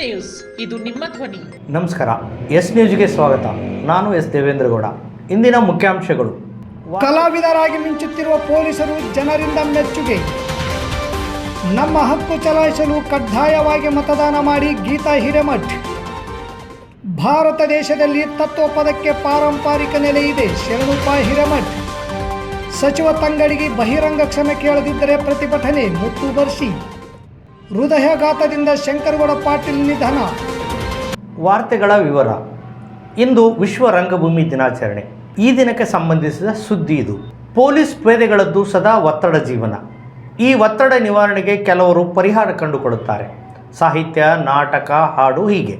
News ಇದು ನಿಮ್ಮ ಧ್ವನಿ. ನಮಸ್ಕಾರ. ಎಸ್ ನ್ಯೂಸ್ಗೆ ಸ್ವಾಗತ. ನಾನು ಎಸ್ ದೇವೇಂದ್ರಗೌಡ. ಇಂದಿನ ಮುಖ್ಯಾಂಶಗಳು. ಕಲಾವಿದರಾಗಿ ಮಿಂಚುತ್ತಿರುವ ಪೊಲೀಸರು ಜನರಿಂದ ಮೆಚ್ಚುಗೆ. ನಮ್ಮ ಹಕ್ಕು ಚಲಾಯಿಸಲು ಕಡ್ಡಾಯವಾಗಿ ಮತದಾನ ಮಾಡಿ ಗೀತಾ ಹಿರೇಮಠ್. ಭಾರತ ದೇಶದಲ್ಲಿ ತತ್ವಪದಕ್ಕೆ ಪಾರಂಪರಿಕ ನೆಲೆ ಇದೆ. ಶರಣುಪ ಹಿರೇಮಠ್. ಸಚಿವ ತಂಗಡಿಗೆ ಬಹಿರಂಗ ಕ್ಷಮೆ ಕೇಳದಿದ್ದರೆ ಪ್ರತಿಭಟನೆ ಮುತ್ತು ಬರ್ಷಿ ಹೃದಯಾಘಾತದಿಂದ ಶಂಕರಗೌಡ ಪಾಟೀಲ್ ನಿಧನ. ವಾರ್ತೆಗಳ ವಿವರ. ಇಂದು ವಿಶ್ವ ರಂಗಭೂಮಿ ದಿನಾಚರಣೆ. ಈ ದಿನಕ್ಕೆ ಸಂಬಂಧಿಸಿದ ಸುದ್ದಿ ಇದು. ಪೊಲೀಸ್ ಪೇದೆಗಳದ್ದು ಸದಾ ಒತ್ತಡ ಜೀವನ. ಈ ಒತ್ತಡ ನಿವಾರಣೆಗೆ ಕೆಲವರು ಪರಿಹಾರ ಕಂಡುಕೊಳ್ಳುತ್ತಾರೆ. ಸಾಹಿತ್ಯ, ನಾಟಕ, ಹಾಡು ಹೀಗೆ.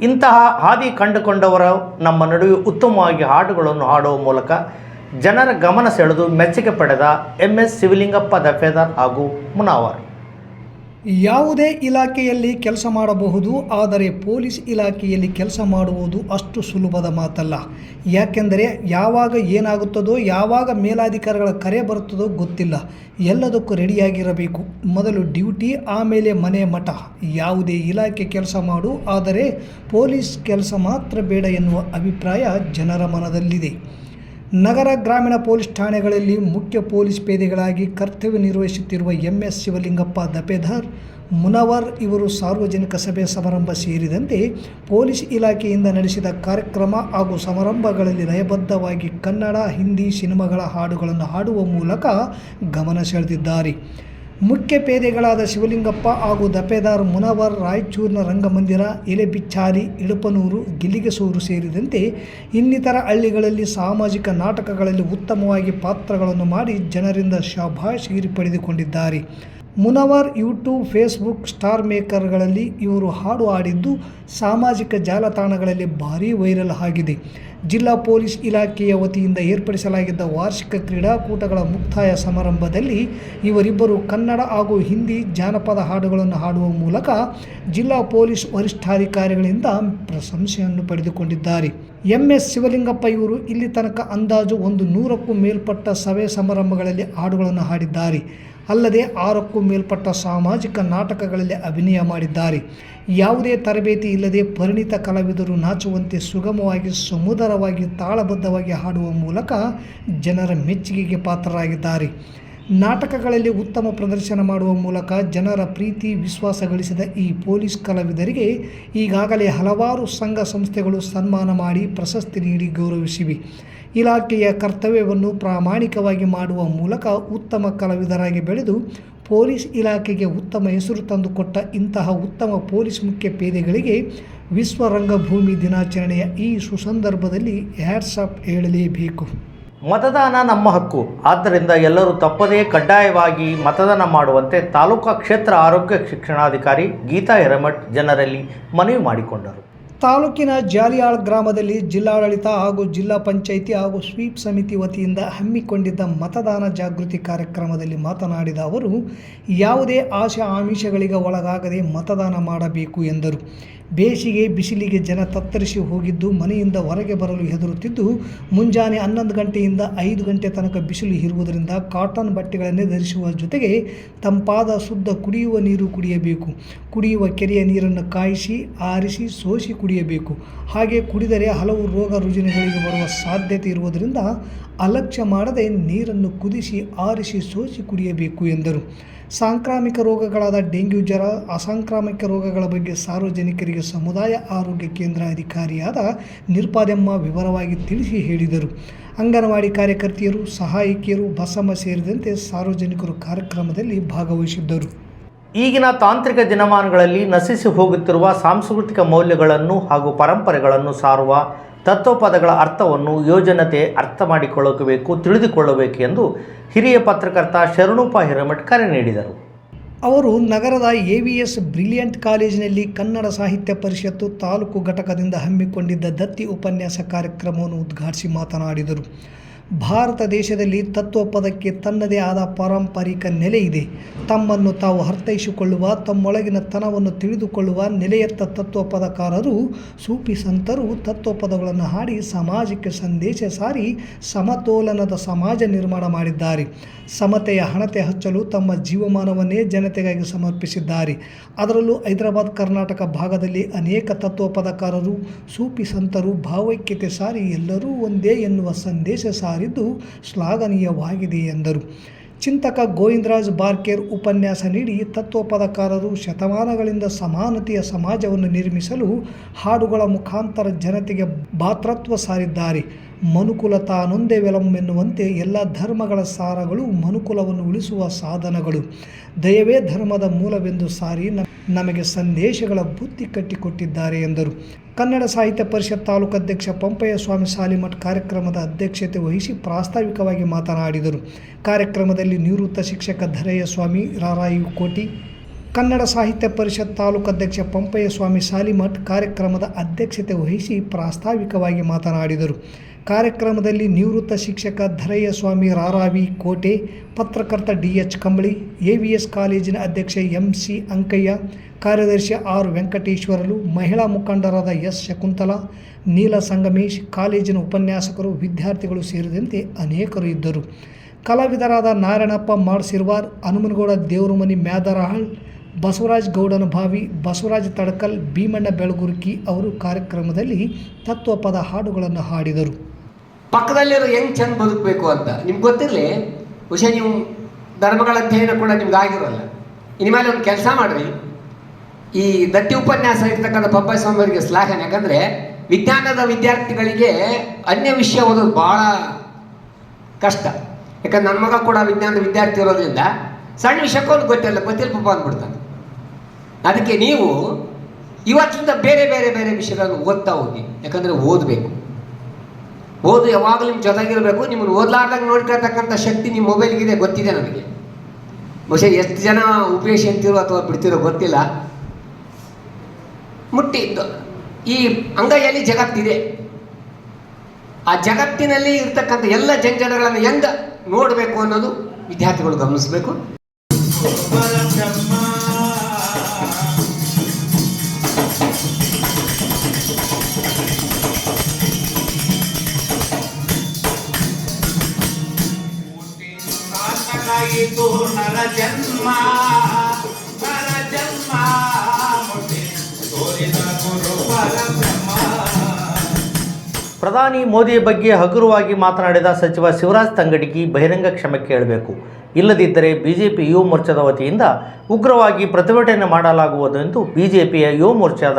ಇಂತಹ ಹಾದಿ ಕಂಡುಕೊಂಡವರ ನಮ್ಮ ನಡುವೆ ಉತ್ತಮವಾಗಿ ಹಾಡುಗಳನ್ನು ಹಾಡುವ ಮೂಲಕ ಜನರ ಗಮನ ಸೆಳೆದು ಮೆಚ್ಚುಗೆ ಪಡೆದ ಎಂ ಎಸ್ ಶಿವಲಿಂಗಪ್ಪ ದಫೇದಾರ್ ಹಾಗೂ ಮುನಾವರ್. ಯಾವುದೇ ಇಲಾಖೆಯಲ್ಲಿ ಕೆಲಸ ಮಾಡಬಹುದು, ಆದರೆ ಪೊಲೀಸ್ ಇಲಾಖೆಯಲ್ಲಿ ಕೆಲಸ ಮಾಡುವುದು ಅಷ್ಟು ಸುಲಭದ ಮಾತಲ್ಲ. ಯಾಕೆಂದರೆ ಯಾವಾಗ ಏನಾಗುತ್ತದೋ, ಯಾವಾಗ ಮೇಲಾಧಿಕಾರಿಗಳ ಕರೆ ಬರುತ್ತದೋ ಗೊತ್ತಿಲ್ಲ. ಎಲ್ಲದಕ್ಕೂ ರೆಡಿಯಾಗಿರಬೇಕು. ಮೊದಲು ಡ್ಯೂಟಿ, ಆಮೇಲೆ ಮನೆ ಮಠ. ಯಾವುದೇ ಇಲಾಖೆ ಕೆಲಸ ಮಾಡು, ಆದರೆ ಪೊಲೀಸ್ ಕೆಲಸ ಮಾತ್ರ ಬೇಡ ಎನ್ನುವ ಅಭಿಪ್ರಾಯ ಜನರ ಮನದಲ್ಲಿದೆ. ನಗರ ಗ್ರಾಮೀಣ ಪೊಲೀಸ್ ಠಾಣೆಗಳಲ್ಲಿ ಮುಖ್ಯ ಪೊಲೀಸ್ ಪೇದೆಗಳಾಗಿ ಕರ್ತವ್ಯ ನಿರ್ವಹಿಸುತ್ತಿರುವ ಎಂ ಎಸ್ ಶಿವಲಿಂಗಪ್ಪ ದಪೆಧರ್ ಮುನವರ್ ಇವರು ಸಾರ್ವಜನಿಕ ಸಭೆ ಸಮಾರಂಭ ಸೇರಿದಂತೆ ಪೊಲೀಸ್ ಇಲಾಖೆಯಿಂದ ನಡೆಸಿದ ಕಾರ್ಯಕ್ರಮ ಹಾಗೂ ಸಮಾರಂಭಗಳಲ್ಲಿ ಲಯಬದ್ಧವಾಗಿ ಕನ್ನಡ, ಹಿಂದಿ ಸಿನಿಮಾಗಳ ಹಾಡುಗಳನ್ನು ಹಾಡುವ ಮೂಲಕ ಗಮನ ಸೆಳೆದಿದ್ದಾರೆ. ಮುಖ್ಯ ಪೇದೆಗಳಾದ ಶಿವಲಿಂಗಪ್ಪ ಹಾಗೂ ದಪೇದಾರ್ ಮುನವರ್, ರಾಯಚೂರಿನ ರಂಗಮಂದಿರ, ಎಲೆಬಿಚ್ಚಾರಿ ಇಡಪನೂರು ಗಿಲಿಗೆಸೂರು ಸೇರಿದಂತೆ ಇನ್ನಿತರ ಹಳ್ಳಿಗಳಲ್ಲಿ ಸಾಮಾಜಿಕ ನಾಟಕಗಳಲ್ಲಿ ಉತ್ತಮವಾಗಿ ಪಾತ್ರಗಳನ್ನು ಮಾಡಿ ಜನರಿಂದ ಶಭಾಷಗಿರಿ ಪಡೆದುಕೊಂಡಿದ್ದಾರೆ. ಮುನವರ್ ಯೂಟ್ಯೂಬ್, ಫೇಸ್ಬುಕ್ ಸ್ಟಾರ್ ಮೇಕರ್ಗಳಲ್ಲಿ ಇವರು ಹಾಡು ಹಾಡಿದ್ದು ಸಾಮಾಜಿಕ ಜಾಲತಾಣಗಳಲ್ಲಿ ಭಾರೀ ವೈರಲ್ ಆಗಿದೆ. ಜಿಲ್ಲಾ ಪೊಲೀಸ್ ಇಲಾಖೆಯ ವತಿಯಿಂದ ಏರ್ಪಡಿಸಲಾಗಿದ್ದ ವಾರ್ಷಿಕ ಕ್ರೀಡಾಕೂಟಗಳ ಮುಕ್ತಾಯ ಸಮಾರಂಭದಲ್ಲಿ ಇವರಿಬ್ಬರು ಕನ್ನಡ ಹಾಗೂ ಹಿಂದಿ ಜಾನಪದ ಹಾಡುಗಳನ್ನು ಹಾಡುವ ಮೂಲಕ ಜಿಲ್ಲಾ ಪೊಲೀಸ್ ವರಿಷ್ಠಾಧಿಕಾರಿಗಳಿಂದ ಪ್ರಶಂಸೆಯನ್ನು ಪಡೆದುಕೊಂಡಿದ್ದಾರೆ. ಎಂ ಎಸ್ ಶಿವಲಿಂಗಪ್ಪ ಇವರು ಇಲ್ಲಿ ತನಕ ಅಂದಾಜು ಒಂದು ನೂರಕ್ಕೂ ಮೇಲ್ಪಟ್ಟ ಸಭೆ ಸಮಾರಂಭಗಳಲ್ಲಿ ಹಾಡುಗಳನ್ನು ಹಾಡಿದ್ದಾರೆ. ಅಲ್ಲದೆ ಆರಕ್ಕೂ ಮೇಲ್ಪಟ್ಟ ಸಾಮಾಜಿಕ ನಾಟಕಗಳಲ್ಲಿ ಅಭಿನಯ ಮಾಡಿದ್ದಾರೆ. ಯಾವುದೇ ತರಬೇತಿ ಇಲ್ಲದೆ ಪರಿಣಿತ ಕಲಾವಿದರು ನಾಚುವಂತೆ ಸುಗಮವಾಗಿ ಸುಮುದರವಾಗಿ ತಾಳಬದ್ಧವಾಗಿ ಹಾಡುವ ಮೂಲಕ ಜನರ ಮೆಚ್ಚುಗೆಗೆ ಪಾತ್ರರಾಗಿದ್ದಾರೆ. ನಾಟಕಗಳಲ್ಲಿ ಉತ್ತಮ ಪ್ರದರ್ಶನ ಮಾಡುವ ಮೂಲಕ ಜನರ ಪ್ರೀತಿ, ವಿಶ್ವಾಸ ಗಳಿಸಿದ ಈ ಪೊಲೀಸ್ ಕಲಾವಿದರಿಗೆ ಈಗಾಗಲೇ ಹಲವಾರು ಸಂಘ ಸಂಸ್ಥೆಗಳು ಸನ್ಮಾನ ಮಾಡಿ ಪ್ರಶಸ್ತಿ ನೀಡಿ ಗೌರವಿಸಿವೆ. ಇಲಾಖೆಯ ಕರ್ತವ್ಯವನ್ನು ಪ್ರಾಮಾಣಿಕವಾಗಿ ಮಾಡುವ ಮೂಲಕ ಉತ್ತಮ ಕಲಾವಿದರಾಗಿ ಬೆಳೆದು ಪೊಲೀಸ್ ಇಲಾಖೆಗೆ ಉತ್ತಮ ಹೆಸರು ತಂದುಕೊಟ್ಟ ಇಂತಹ ಉತ್ತಮ ಪೊಲೀಸ್ ಮುಖ್ಯ ಪೇದೆಗಳಿಗೆ ವಿಶ್ವ ರಂಗಭೂಮಿ ದಿನಾಚರಣೆಯ ಈ ಸುಸಂದರ್ಭದಲ್ಲಿ ಹ್ಯಾಟ್ಸಪ್ ಹೇಳಲೇಬೇಕು. ಮತದಾನ ನಮ್ಮ ಹಕ್ಕು. ಆದ್ದರಿಂದ ಎಲ್ಲರೂ ತಪ್ಪದೇ ಕಡ್ಡಾಯವಾಗಿ ಮತದಾನ ಮಾಡುವಂತೆ ತಾಲೂಕಾ ಕ್ಷೇತ್ರ ಆರೋಗ್ಯ ಶಿಕ್ಷಣಾಧಿಕಾರಿ ಗೀತಾ ಹಿರೇಮಠ್ ಜನರಲ್ಲಿ ಮನವಿ ಮಾಡಿಕೊಂಡರು. ತಾಲೂಕಿನ ಜಾಲಿಯಾಳ್ ಗ್ರಾಮದಲ್ಲಿ ಜಿಲ್ಲಾಡಳಿತ ಹಾಗೂ ಜಿಲ್ಲಾ ಪಂಚಾಯಿತಿ ಹಾಗೂ ಸ್ವೀಪ್ ಸಮಿತಿ ವತಿಯಿಂದ ಹಮ್ಮಿಕೊಂಡಿದ್ದ ಮತದಾನ ಜಾಗೃತಿ ಕಾರ್ಯಕ್ರಮದಲ್ಲಿ ಮಾತನಾಡಿದ ಅವರು, ಯಾವುದೇ ಆಶೆ ಆಮಿಷಗಳಿಗೆ ಒಳಗಾಗದೆ ಮತದಾನ ಮಾಡಬೇಕು ಎಂದರು. ಬೇಸಿಗೆ ಬಿಸಿಲಿಗೆ ಜನ ತತ್ತರಿಸಿ ಹೋಗಿದ್ದು ಮನೆಯಿಂದ ಹೊರಗೆ ಬರಲು ಹೆದರುತ್ತಿದ್ದು, ಮುಂಜಾನೆ ಹನ್ನೊಂದು ಗಂಟೆಯಿಂದ ಐದು ಗಂಟೆ ತನಕ ಬಿಸಿಲು ಇರುವುದರಿಂದ ಕಾಟನ್ ಬಟ್ಟೆಗಳನ್ನೇ ಧರಿಸುವ ಜೊತೆಗೆ ತಂಪಾದ ಶುದ್ಧ ಕುಡಿಯುವ ನೀರು ಕುಡಿಯಬೇಕು. ಕುಡಿಯುವ ಕೆರೆಯ ನೀರನ್ನು ಕಾಯಿಸಿ, ಆರಿಸಿ, ಸೋಸಿ ಕುಡಿಯಬೇಕು. ಹಾಗೆ ಕುಡಿದರೆ ಹಲವು ರೋಗ ರುಜಿನಗಳಿಗೆ ಬರುವ ಸಾಧ್ಯತೆ ಇರುವುದರಿಂದ ಅಲಕ್ಷ್ಯ ಮಾಡದೆ ನೀರನ್ನು ಕುದಿಸಿ, ಆರಿಸಿ, ಸೋಸಿ ಕುಡಿಯಬೇಕು ಎಂದರು. ಸಾಂಕ್ರಾಮಿಕ ರೋಗಗಳಾದ ಡೆಂಗ್ಯೂ ಜ್ವರ, ಅಸಾಂಕ್ರಾಮಿಕ ರೋಗಗಳ ಬಗ್ಗೆ ಸಾರ್ವಜನಿಕರಿಗೆ ಸಮುದಾಯ ಆರೋಗ್ಯ ಕೇಂದ್ರ ಅಧಿಕಾರಿಯಾದ ನಿರ್ಪಾದೆಮ್ಮ ವಿವರವಾಗಿ ತಿಳಿಸಿ ಹೇಳಿದರು. ಅಂಗನವಾಡಿ ಕಾರ್ಯಕರ್ತೆಯರು, ಸಹಾಯಕಿಯರು, ಬಸಮ್ಮ ಸೇರಿದಂತೆ ಸಾರ್ವಜನಿಕರು ಕಾರ್ಯಕ್ರಮದಲ್ಲಿ ಭಾಗವಹಿಸಿದ್ದರು. ಈಗಿನ ತಾಂತ್ರಿಕ ದಿನಮಾನಗಳಲ್ಲಿ ನಶಿಸಿ ಹೋಗುತ್ತಿರುವ ಸಾಂಸ್ಕೃತಿಕ ಮೌಲ್ಯಗಳನ್ನು ಹಾಗೂ ಪರಂಪರೆಗಳನ್ನು ಸಾರುವ ತತ್ವಪದಗಳ ಅರ್ಥವನ್ನು ಯೋಜನತೆ ಅರ್ಥ ಮಾಡಿಕೊಳ್ಳಬೇಕು ತಿಳಿದುಕೊಳ್ಳಬೇಕು ಎಂದು ಹಿರಿಯ ಪತ್ರಕರ್ತ ಶರಣುಪ ಹಿರಮಠ್ ಕರೆ ನೀಡಿದರು. ಅವರು ನಗರದ ಎ ವಿ ಎಸ್ ಬ್ರಿಲಿಯಂಟ್ ಕಾಲೇಜಿನಲ್ಲಿ ಕನ್ನಡ ಸಾಹಿತ್ಯ ಪರಿಷತ್ತು ತಾಲೂಕು ಘಟಕದಿಂದ ಹಮ್ಮಿಕೊಂಡಿದ್ದ ದತ್ತಿ ಉಪನ್ಯಾಸ ಕಾರ್ಯಕ್ರಮವನ್ನು ಉದ್ಘಾಟಿಸಿ ಮಾತನಾಡಿದರು. ಭಾರತ ದೇಶದಲ್ಲಿ ತತ್ವಪದಕ್ಕೆ ತನ್ನದೇ ಆದ ಪಾರಂಪರಿಕ ನೆಲೆ ಇದೆ. ತಮ್ಮನ್ನು ತಾವು ಅರ್ಥೈಸಿಕೊಳ್ಳುವ, ತಮ್ಮೊಳಗಿನ ತನವನ್ನು ತಿಳಿದುಕೊಳ್ಳುವ ನೆಲೆಯತ್ತ ತತ್ವಪದಕಾರರು ಸೂಫಿ ಸಂತರು ತತ್ವಪದಗಳನ್ನು ಹಾಡಿ ಸಮಾಜಕ್ಕೆ ಸಂದೇಶ ಸಾರಿ ಸಮತೋಲನದ ಸಮಾಜ ನಿರ್ಮಾಣ ಮಾಡಿದ್ದಾರೆ. ಸಮತೆಯ ಹಣತೆ ಹಚ್ಚಲು ತಮ್ಮ ಜೀವಮಾನವನ್ನೇ ಜನತೆಗಾಗಿ ಸಮರ್ಪಿಸಿದ್ದಾರೆ. ಅದರಲ್ಲೂ ಹೈದರಾಬಾದ್, ಕರ್ನಾಟಕ ಭಾಗದಲ್ಲಿ ಅನೇಕ ತತ್ವಪದಕಾರರು ಸೂಫಿ ಸಂತರು ಭಾವೈಕ್ಯತೆ ಸಾರಿ ಎಲ್ಲರೂ ಒಂದೇ ಎನ್ನುವ ಸಂದೇಶ ಸಾರಿದ್ದು ಶ್ಲಾಘನೀಯವಾಗಿದೆ ಎಂದರು. ಚಿಂತಕ ಗೋವಿಂದರಾಜ್ ಬಾರ್ಕೇರ್ ಉಪನ್ಯಾಸ ನೀಡಿ, ತತ್ವಪದಕಾರರು ಶತಮಾನಗಳಿಂದ ಸಮಾನತೆಯ ಸಮಾಜವನ್ನು ನಿರ್ಮಿಸಲು ಹಾಡುಗಳ ಮುಖಾಂತರ ಜನತೆಗೆ ಭಾತೃತ್ವ ಸಾರಿದ್ದಾರೆ. ಮನುಕುಲ ಎನ್ನುವಂತೆ ಎಲ್ಲ ಧರ್ಮಗಳ ಸಾರಗಳು ಮನುಕುಲವನ್ನು ಉಳಿಸುವ ಸಾಧನಗಳು. ದಯವೇ ಧರ್ಮದ ಮೂಲವೆಂದು ಸಾರಿ ನಮಗೆ ಸಂದೇಶಗಳ ಬುದ್ಧಿ ಕಟ್ಟಿಕೊಟ್ಟಿದ್ದಾರೆ ಎಂದರು. ಕನ್ನಡ ಸಾಹಿತ್ಯ ಪರಿಷತ್ ತಾಲೂಕು ಅಧ್ಯಕ್ಷ ಪಂಪಯ್ಯ ಸ್ವಾಮಿ ಸಾಲಿಮಠ್ ಕಾರ್ಯಕ್ರಮದ ಅಧ್ಯಕ್ಷತೆ ವಹಿಸಿ ಪ್ರಾಸ್ತಾವಿಕವಾಗಿ ಮಾತನಾಡಿದರು. ಕಾರ್ಯಕ್ರಮದಲ್ಲಿ ನಿವೃತ್ತ ಶಿಕ್ಷಕ ಧರಯ್ಯ ಸ್ವಾಮಿ ರಾರಾಯು ಕೋಟಿ ಕನ್ನಡ ಸಾಹಿತ್ಯ ಪರಿಷತ್ ತಾಲೂಕು ಅಧ್ಯಕ್ಷ ಪಂಪಯ್ಯ ಸ್ವಾಮಿ ಸಾಲಿಮಠ್ ಕಾರ್ಯಕ್ರಮದ ಅಧ್ಯಕ್ಷತೆ ವಹಿಸಿ ಪ್ರಾಸ್ತಾವಿಕವಾಗಿ ಮಾತನಾಡಿದರು. ಕಾರ್ಯಕ್ರಮದಲ್ಲಿ ನಿವೃತ್ತ ಶಿಕ್ಷಕ ಧರಯ್ಯ ಸ್ವಾಮಿ ರಾರಾವಿ ಕೋಟೆ, ಪತ್ರಕರ್ತ D H Kambali, A V S ಕಾಲೇಜಿನ ಅಧ್ಯಕ್ಷ ಎಂ ಸಿ ಅಂಕಯ್ಯ, ಕಾರ್ಯದರ್ಶಿ ಆರ್ ವೆಂಕಟೇಶ್ವರಲು, ಮಹಿಳಾ ಮುಖಂಡರಾದ ಎಸ್ ಶಕುಂತಲಾ, ನೀಲ ಸಂಗಮೇಶ್, ಕಾಲೇಜಿನ ಉಪನ್ಯಾಸಕರು, ವಿದ್ಯಾರ್ಥಿಗಳು ಸೇರಿದಂತೆ ಅನೇಕರು ಇದ್ದರು. ಕಲಾವಿದರಾದ ನಾರಾಯಣಪ್ಪ ಮಾಡ್ಸಿರ್ವಾರ್, ಹನುಮನಗೌಡ ದೇವರಮನಿ ಮ್ಯಾದರಹಳ್, ಬಸವರಾಜ್ ಗೌಡನ ಭಾವಿ ಬಸವರಾಜ್ ತಡಕಲ್, ಭೀಮಣ್ಣ ಬೆಳಗುರ್ಕಿ ಅವರು ಕಾರ್ಯಕ್ರಮದಲ್ಲಿ ತತ್ವಪದ ಹಾಡುಗಳನ್ನು ಹಾಡಿದರು. ಪಕ್ಕದಲ್ಲಿರೋ ಹೆಂಗೆ ಚೆಂದ ಬದುಕಬೇಕು ಅಂತ. ನಿಮ್ಗೆ ಗೊತ್ತಿರಲಿ, ಬಹುಶಃ ನೀವು ಧರ್ಮಗಳ ಅಧ್ಯಯನ ಕೂಡ ನಿಮ್ಗೆ ಆಗಿರೋಲ್ಲ. ಇನ್ಮೇಲೆ ಒಂದು ಕೆಲಸ ಮಾಡ್ರಿ. ಈ ದತ್ತಿ ಉಪನ್ಯಾಸ ಇರ್ತಕ್ಕಂಥ ಪಪ್ಪಾಯ ಸ್ವಾಮಿಯವರಿಗೆ ಶ್ಲಾಘನೆ, ಯಾಕಂದ್ರೆ ವಿಜ್ಞಾನದ ವಿದ್ಯಾರ್ಥಿಗಳಿಗೆ ಅನ್ಯ ವಿಷಯ ಓದೋದು ಭಾಳ ಕಷ್ಟ. ಯಾಕಂದ್ರೆ ನನ್ನ ಮಗ ಕೂಡ ವಿಜ್ಞಾನದ ವಿದ್ಯಾರ್ಥಿ ಇರೋದ್ರಿಂದ ಸಣ್ಣ ವಿಷಯಕ್ಕೂ ಒಂದು ಗೊತ್ತಿಲ್ಲ ಗೊತ್ತಿಲ್ಲ ಪಪ್ಪ ಅಂದ್ಬಿಡ್ತಾನೆ. ಅದಕ್ಕೆ ನೀವು ಇವತ್ತಿಂದ ಬೇರೆ ಬೇರೆ ಬೇರೆ ವಿಷಯಗಳನ್ನು ಓದ್ತಾ ಹೋಗಿ. ಯಾಕಂದ್ರೆ ಓದಬೇಕು. ಓದು ಯಾವಾಗಲೂ ನಿಮ್ಮ ಜೊತೆಗಿರಬೇಕು, ನಿಮ್ಮನ್ನು ಓದಲಾರ್ದಾಗ ನೋಡ್ಕೊಳ್ತಕ್ಕಂಥ ಶಕ್ತಿ ನಿಮ್ಮ ಮೊಬೈಲ್ಗಿದೆ, ಗೊತ್ತಿದೆ ನನಗೆ ಬಹುಶಃ ಎಷ್ಟು ಜನ ಅಂತಿರೋ ಅಥವಾ ಬಿಡ್ತಿರೋ ಗೊತ್ತಿಲ್ಲ. ಮುಟ್ಟಿ ಈ ಅಂಗೈಯಲ್ಲಿ ಜಗತ್ತಿದೆ. ಆ ಜಗತ್ತಿನಲ್ಲಿ ಇರ್ತಕ್ಕಂಥ ಎಲ್ಲ ಜಂಜಡಗಳನ್ನು ಹೆಂಗ ನೋಡಬೇಕು ಅನ್ನೋದು ವಿದ್ಯಾರ್ಥಿಗಳು ಗಮನಿಸಬೇಕು. ಜನ್ಮ ಜನ್ಮ ಪ್ರಧಾನಿ ಮೋದಿ ಬಗ್ಗೆ ಹಗುರವಾಗಿ ಮಾತನಾಡಿದ ಸಚಿವ ಶಿವರಾಜ್ ತಂಗಡಗಿ ಬಹಿರಂಗ ಕ್ಷಮೆ ಕೇಳಬೇಕು. ಇಲ್ಲದಿದ್ದರೆ ಬಿಜೆಪಿ ಯುವ ಮೋರ್ಚಾದ ವತಿಯಿಂದ ಉಗ್ರವಾಗಿ ಪ್ರತಿಭಟನೆ ಮಾಡಲಾಗುವುದು ಎಂದು ಬಿಜೆಪಿಯ ಯುವ ಮೋರ್ಚಾದ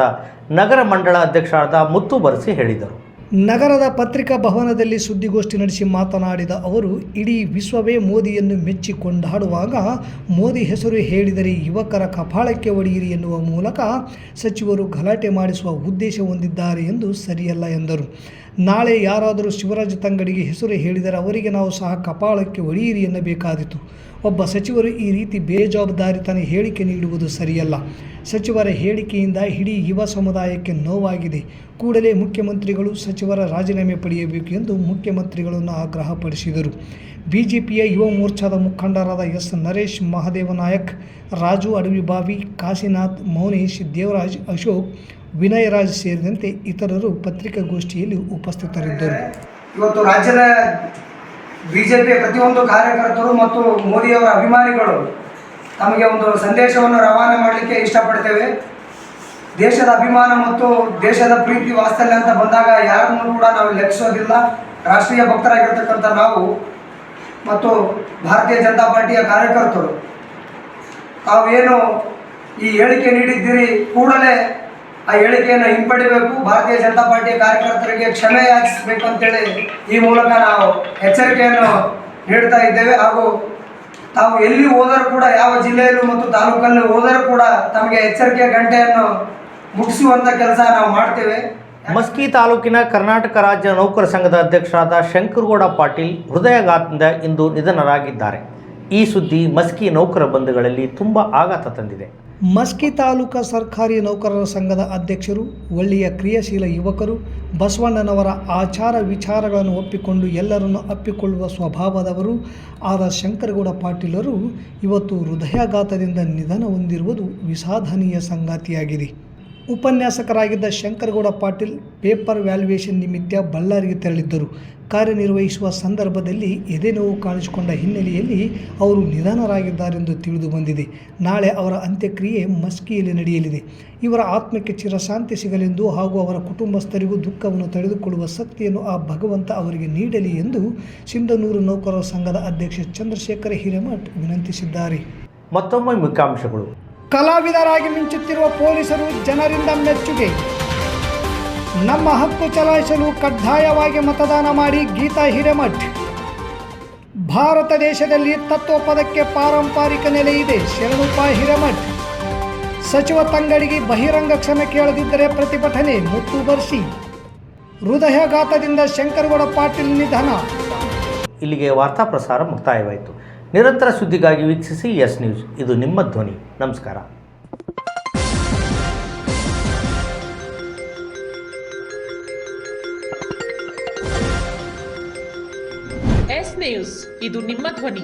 ನಗರ ಮಂಡಳ ಅಧ್ಯಕ್ಷರಾದ ಮುತ್ತು ಬರಸಿ ಹೇಳಿದರು. ನಗರದ ಪತ್ರಿಕಾ ಭವನದಲ್ಲಿ ಸುದ್ದಿಗೋಷ್ಠಿ ನಡೆಸಿ ಮಾತನಾಡಿದ ಅವರು, ಇಡೀ ವಿಶ್ವವೇ ಮೋದಿಯನ್ನು ಮೆಚ್ಚಿ ಕೊಂಡಾಡುವಾಗ ಮೋದಿ ಹೆಸರು ಹೇಳಿದರೆ ಯುವಕರ ಕಪಾಳಕ್ಕೆ ಒಡೆಯಿರಿ ಎನ್ನುವ ಮೂಲಕ ಸಚಿವರು ಗಲಾಟೆ ಮಾಡಿಸುವ ಉದ್ದೇಶ ಹೊಂದಿದ್ದಾರೆ ಎಂದು ಸರಿಯಲ್ಲ ಎಂದರು. ನಾಳೆ ಯಾರಾದರೂ ಶಿವರಾಜ ತಂಗಡಿಗೆ ಹೆಸರು ಹೇಳಿದರೆ ಅವರಿಗೆ ನಾವು ಸಹ ಕಪಾಳಕ್ಕೆ ಒಡೆಯಿರಿ ಎನ್ನಬೇಕಾದಿತು. ಒಬ್ಬ ಸಚಿವರು ಈ ರೀತಿ ಬೇಜವಾಬ್ದಾರಿತನ ಹೇಳಿಕೆ ನೀಡುವುದು ಸರಿಯಲ್ಲ. ಸಚಿವರ ಹೇಳಿಕೆಯಿಂದ ಇಡೀ ಯುವ ಸಮುದಾಯಕ್ಕೆ ನೋವಾಗಿದೆ. ಕೂಡಲೇ ಮುಖ್ಯಮಂತ್ರಿಗಳು ಸಚಿವರ ರಾಜೀನಾಮೆ ಪಡೆಯಬೇಕು ಎಂದು ಮುಖ್ಯಮಂತ್ರಿಗಳನ್ನು ಆಗ್ರಹಪಡಿಸಿದರು. ಬಿಜೆಪಿಯ ಯುವ ಮೋರ್ಚಾದ ಮುಖಂಡರಾದ ಎಸ್ ನರೇಶ್, ಮಹದೇವ ನಾಯಕ್, ರಾಜು ಅಡವಿಬಾವಿ, ಕಾಶಿನಾಥ್, ಮೌನೇಶ್, ದೇವರಾಜ್, ಅಶೋಕ್ ವಿನಯರಾಜ್ ಸೇರಿದಂತೆ ಇತರರು ಪತ್ರಿಕಾಗೋಷ್ಠಿಯಲ್ಲಿ ಉಪಸ್ಥಿತರಿದ್ದರು. ಇವತ್ತು ರಾಜ್ಯದ ಬಿಜೆಪಿಯ ಪ್ರತಿಯೊಂದು ಕಾರ್ಯಕರ್ತರು ಮತ್ತು ಮೋದಿಯವರ ಅಭಿಮಾನಿಗಳು ತಮಗೆ ಒಂದು ಸಂದೇಶವನ್ನು ರವಾನೆ ಮಾಡಲಿಕ್ಕೆ ಇಷ್ಟಪಡ್ತೇವೆ. ದೇಶದ ಅಭಿಮಾನ ಮತ್ತು ದೇಶದ ಪ್ರೀತಿ ವಾಸ್ತಲ್ಯ ಅಂತ ಬಂದಾಗ ಯಾರನ್ನು ಕೂಡ ನಾವು ಲೆಕ್ಕಿಸೋದಿಲ್ಲ. ರಾಷ್ಟ್ರೀಯ ಭಕ್ತರಾಗಿರ್ತಕ್ಕಂಥ ನಾವು ಮತ್ತು ಭಾರತೀಯ ಜನತಾ ಪಾರ್ಟಿಯ ಕಾರ್ಯಕರ್ತರು. ತಾವೇನು ಈ ಹೇಳಿಕೆ ನೀಡಿದ್ದೀರಿ, ಕೂಡಲೇ ಆ ಹೇಳಿಕೆಯನ್ನು ಹಿಂಪಡಿಬೇಕು. ಭಾರತೀಯ ಜನತಾ ಪಾರ್ಟಿಯ ಕಾರ್ಯಕರ್ತರಿಗೆ ಕ್ಷಮೆ ಯಾಚಿಸಬೇಕು ಅಂತೇಳಿ ಈ ಮೂಲಕ ನಾವು ಎಚ್ಚರಿಕೆಯನ್ನು ನೀಡ್ತಾ ಇದ್ದೇವೆ. ಹಾಗೂ ತಾವು ಎಲ್ಲಿ ಹೋದರೂ ಕೂಡ, ಯಾವ ಜಿಲ್ಲೆಯಲ್ಲೂ ಮತ್ತು ತಾಲೂಕಲ್ಲಿ ಹೋದರೂ ಕೂಡ ತಮಗೆ ಎಚ್ಚರಿಕೆಯ ಗಂಟೆಯನ್ನು ಮುಟ್ಟಿಸುವಂಥ ಕೆಲಸ ನಾವು ಮಾಡ್ತೇವೆ. ಮಸ್ಕಿ ತಾಲೂಕಿನ ಕರ್ನಾಟಕ ರಾಜ್ಯ ನೌಕರ ಸಂಘದ ಅಧ್ಯಕ್ಷರಾದ ಶಂಕರಗೌಡ ಪಾಟೀಲ್ ಹೃದಯಾಘಾತದಿಂದ ಇಂದು ನಿಧನರಾಗಿದ್ದಾರೆ. ಈ ಸುದ್ದಿ ಮಸ್ಕಿ ನೌಕರ ಬಂಧುಗಳಲ್ಲಿ ತುಂಬ ಆಘಾತ ತಂದಿದೆ. ಮಸ್ಕಿ ತಾಲೂಕಾ ಸರ್ಕಾರಿ ನೌಕರರ ಸಂಘದ ಅಧ್ಯಕ್ಷರು, ಒಳ್ಳೆಯ ಕ್ರಿಯಾಶೀಲ ಯುವಕರು, ಬಸವಣ್ಣನವರ ಆಚಾರ ವಿಚಾರಗಳನ್ನು ಒಪ್ಪಿಕೊಂಡು ಎಲ್ಲರನ್ನು ಅಪ್ಪಿಕೊಳ್ಳುವ ಸ್ವಭಾವದವರು ಆದ ಶಂಕರಗೌಡ ಪಾಟೀಲರು ಇವತ್ತು ಹೃದಯಾಘಾತದಿಂದ ನಿಧನ ಹೊಂದಿರುವುದು ವಿಷಾದನೀಯ ಸಂಗಾತಿಯಾಗಿದೆ. ಉಪನ್ಯಾಸಕರಾಗಿದ್ದ ಶಂಕರಗೌಡ ಪಾಟೀಲ್ ಪೇಪರ್ ವ್ಯಾಲ್ಯೂಯೇಷನ್ ನಿಮಿತ್ತ ಬಳ್ಳಾರಿಗೆ ತೆರಳಿದ್ದರು. ಕಾರ್ಯನಿರ್ವಹಿಸುವ ಸಂದರ್ಭದಲ್ಲಿ ಎದೆನೋವು ಕಾಣಿಸಿಕೊಂಡ ಹಿನ್ನೆಲೆಯಲ್ಲಿ ಅವರು ನಿಧನರಾಗಿದ್ದಾರೆಂದು ತಿಳಿದು ಬಂದಿದೆ. ನಾಳೆ ಅವರ ಅಂತ್ಯಕ್ರಿಯೆ ಮಸ್ಕಿಯಲ್ಲಿ ನಡೆಯಲಿದೆ. ಇವರ ಆತ್ಮಕ್ಕೆ ಚಿರಶಾಂತಿ ಸಿಗಲೆಂದು ಹಾಗೂ ಅವರ ಕುಟುಂಬಸ್ಥರಿಗೂ ದುಃಖವನ್ನು ತಡೆದುಕೊಳ್ಳುವ ಶಕ್ತಿಯನ್ನು ಆ ಭಗವಂತ ಅವರಿಗೆ ನೀಡಲಿ ಎಂದು ಸಿಂಧನೂರು ನೌಕರರ ಸಂಘದ ಅಧ್ಯಕ್ಷ ಚಂದ್ರಶೇಖರ ಹಿರೇಮಠ್ ವಿನಂತಿಸಿದ್ದಾರೆ. ಮತ್ತೊಮ್ಮೆ ಮುಖ್ಯಾಂಶಗಳು. ಕಲಾವಿದರಾಗಿ ಮಿಂಚುತ್ತಿರುವ ಪೊಲೀಸರು ಜನರಿಂದ ಮೆಚ್ಚುಗೆ. ನಮ್ಮ ಹಕ್ಕು ಚಲಾಯಿಸಲು ಕಡ್ಡಾಯವಾಗಿ ಮತದಾನ ಮಾಡಿ ಗೀತಾ ಹಿರೇಮಠ್. ಭಾರತ ದೇಶದಲ್ಲಿ ತತ್ವಪದಕ್ಕೆ ಪಾರಂಪರಿಕ ನೆಲೆ ಇದೆ, ಶರಣಪ್ಪ ಹಿರೇಮಠ್. ಸಚಿವ ತಂಗಡಿಗೆ ಬಹಿರಂಗ ಕ್ಷಮೆ ಕೇಳದಿದ್ದರೆ ಪ್ರತಿಭಟನೆ ಮುತ್ತು ಬರ್ಸಿ ಹೃದಯಾಘಾತದಿಂದ ಶಂಕರಗೌಡ ಪಾಟೀಲ್ ನಿಧನ. ಇಲ್ಲಿಗೆ ವಾರ್ತಾ ಪ್ರಸಾರ ಮುಕ್ತಾಯವಾಯಿತು. ನಿರಂತರ ಸುದ್ದಿಗಾಗಿ ವೀಕ್ಷಿಸಿ ಎಸ್ ನ್ಯೂಸ್. ಇದು ನಿಮ್ಮ ಧ್ವನಿ. ನಮಸ್ಕಾರ. ನ್ಯೂಸ್ ಇದು ನಿಮ್ಮ ಧ್ವನಿ